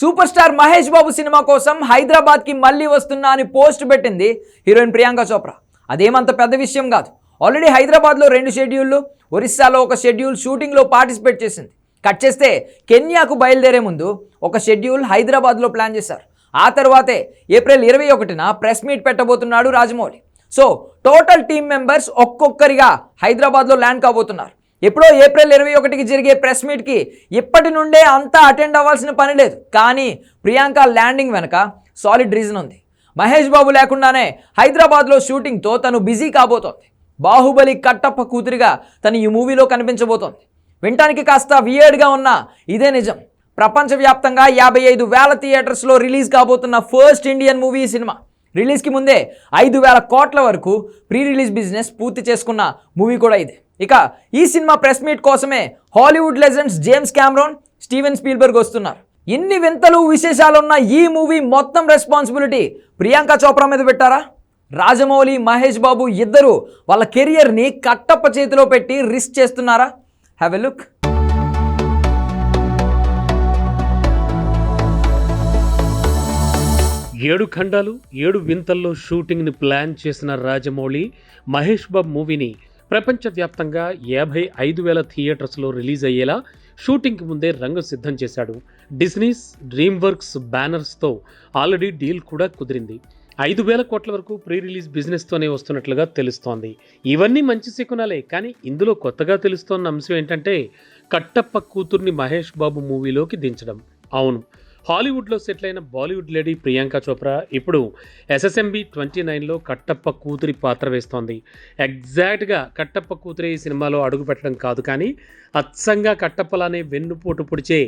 Super star Mahesh Babu cinema కోసం హైదరాబాద్కి మళ్ళీ వస్తున్నా అని పోస్ట్ పెట్టింది హీరోయిన్ ప్రియాంక చోప్రా. అదేమంత పెద్ద విషయం కాదు. ఆల్రెడీ హైదరాబాద్లో రెండు షెడ్యూళ్ళు ఒరిస్సాలో ఒక షెడ్యూల్ షూటింగ్లో పార్టిసిపేట్ చేసింది. కట్ చేస్తే కెన్యాకు బయలుదేరే ముందు ఒక షెడ్యూల్ హైదరాబాద్లో ప్లాన్ చేశారు. ఆ తర్వాతే ఏప్రిల్ ఇరవై ఒకటిన press meet పెట్టబోతున్నాడు Rajamouli. So total team members ఒక్కొక్కరిగా హైదరాబాద్లో ల్యాండ్ కాబోతున్నారు. ఎప్పుడో ఏప్రిల్ ఇరవై ఒకటికి జరిగే ప్రెస్ మీట్కి ఇప్పటి నుండే అంతా అటెండ్ అవ్వాల్సిన పని లేదు. కానీ ప్రియాంక ల్యాండింగ్ వెనక సాలిడ్ రీజన్ ఉంది. మహేష్ బాబు లేకుండానే హైదరాబాద్లో షూటింగ్తో తను బిజీ కాబోతోంది. బాహుబలి కట్టప్ప కూతురిగా తను ఈ మూవీలో కనిపించబోతోంది. వినటానికి కాస్త వియర్డ్గా ఉన్న ఇదే నిజం. ప్రపంచవ్యాప్తంగా యాభై ఐదు వేల థియేటర్స్లో రిలీజ్ కాబోతున్న ఫస్ట్ ఇండియన్ మూవీ సినిమా. రిలీజ్కి ముందే ఐదు వేల కోట్ల వరకు ప్రీ రిలీజ్ బిజినెస్ పూర్తి చేసుకున్న మూవీ కూడా ఇదే. ఇక ఈ సినిమా ప్రెస్ మీట్ కోసమే Hollywood legends James Cameron Steven Spielberg వస్తున్నారు. ఇన్ని వింతలు విశేషాలున్న ఈ మూవీ మొత్తం రెస్పాన్సిబిలిటీ ప్రియాంక చోప్రా మీద పెట్టారా? రాజమౌళి మహేష్ బాబు ఇద్దరు వాళ్ళ కెరియర్ని కట్టప్ప చేతిలో పెట్టి రిస్క్ చేస్తున్నారా? హ్యావ్ ఎ లుక్ ఏడు ఖండాలు ఏడు వింతల్లో షూటింగ్ని ప్లాన్ చేసిన రాజమౌళి మహేష్ బాబు మూవీని ప్రపంచవ్యాప్తంగా యాభై ఐదు వేల థియేటర్స్లో రిలీజ్ అయ్యేలా షూటింగ్కి ముందే రంగు సిద్ధం చేశాడు. డిస్నీస్ డ్రీమ్ వర్క్స్ బ్యానర్స్తో ఆల్రెడీ డీల్ కూడా కుదిరింది. ఐదు వేల కోట్ల వరకు ప్రీ రిలీజ్ బిజినెస్తోనే వస్తున్నట్లుగా తెలుస్తోంది. ఇవన్నీ మంచి శకునాలే కానీ ఇందులో కొత్తగా తెలుస్తోన్న అంశం ఏంటంటే కట్టప్ప కూతుర్ని మహేష్ బాబు మూవీలోకి దించడం. అవును హాలీవుడ్లో సెటిల్ అయిన బాలీవుడ్ లేడీ ప్రియాంక చోప్రా ఇప్పుడు ఎస్ఎస్ఎంబి ట్వంటీ నైన్లో కట్టప్ప కూతురి పాత్ర వేస్తోంది. ఎగ్జాక్ట్గా కట్టప్ప కూతురి ఈ సినిమాలో అడుగు పెట్టడం కాదు కానీ అచ్చంగా కట్టప్పలానే వెన్నుపోటు పొడిచే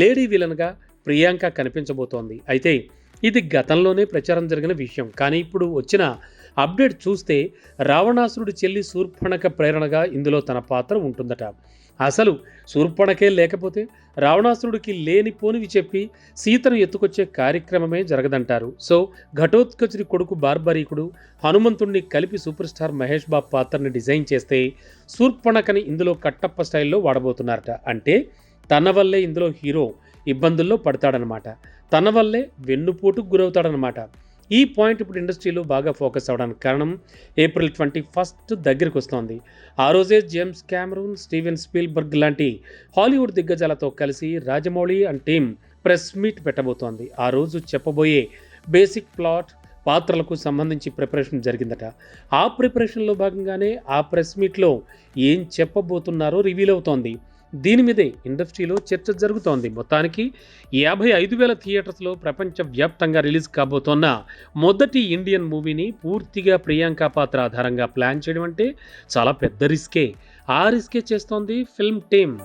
లేడీ విలన్గా ప్రియాంక కనిపించబోతోంది. అయితే ఇది గతంలోనే ప్రచారం జరిగిన విషయం. కానీ ఇప్పుడు వచ్చిన అప్డేట్ చూస్తే రావణాసురుడి చెల్లి శూర్పణక ప్రేరణగా ఇందులో తన పాత్ర ఉంటుందట. అసలు శూర్పణకే లేకపోతే రావణాసురుడికి లేనిపోనివి చెప్పి సీతను ఎత్తుకొచ్చే కార్యక్రమమే జరగదంటారు. సో ఘటోత్కచుడి కొడుకు బార్బరీకుడు హనుమంతుణ్ణి కలిపి సూపర్ స్టార్ మహేష్ బాబు పాత్రని డిజైన్ చేస్తే శూర్పణకని ఇందులో కట్టప్ప స్టైల్లో వాడబోతున్నారట. అంటే తన వల్లే ఇందులో హీరో ఇబ్బందుల్లో పడతాడనమాట. తన వల్లే వెన్నుపోటుకు గురవుతాడనమాట ఈ పాయింట్ ఇప్పుడు ఇండస్ట్రీలో బాగా ఫోకస్ అవడానికి కారణం ఏప్రిల్ ట్వంటీ ఫస్ట్ దగ్గరికి వస్తోంది. ఆ రోజే జేమ్స్ క్యామరూన్ స్టీవెన్ స్పీల్బర్గ్ లాంటి హాలీవుడ్ దిగ్గజాలతో కలిసి Rajamouli and team press meet పెట్టబోతోంది. ఆ రోజు చెప్పబోయే బేసిక్ ప్లాట్ పాత్రలకు సంబంధించి ప్రిపరేషన్ జరిగిందట. ఆ ప్రిపరేషన్లో భాగంగానే ఆ ప్రెస్ మీట్లో ఏం చెప్పబోతున్నారో రివీల్ అవుతోంది. దీని మీదే ఇండస్ట్రీలో చర్చ జరుగుతోంది. మొత్తానికి యాభై ఐదు వేల థియేటర్స్లో ప్రపంచవ్యాప్తంగా రిలీజ్ కాబోతోన్న మొదటి ఇండియన్ మూవీని పూర్తిగా ప్రియాంక పాత్ర ఆధారంగా ప్లాన్ చేయడం అంటే చాలా పెద్ద రిస్కే. ఆ రిస్కే చేస్తోంది ఫిల్మ్ టీమ్.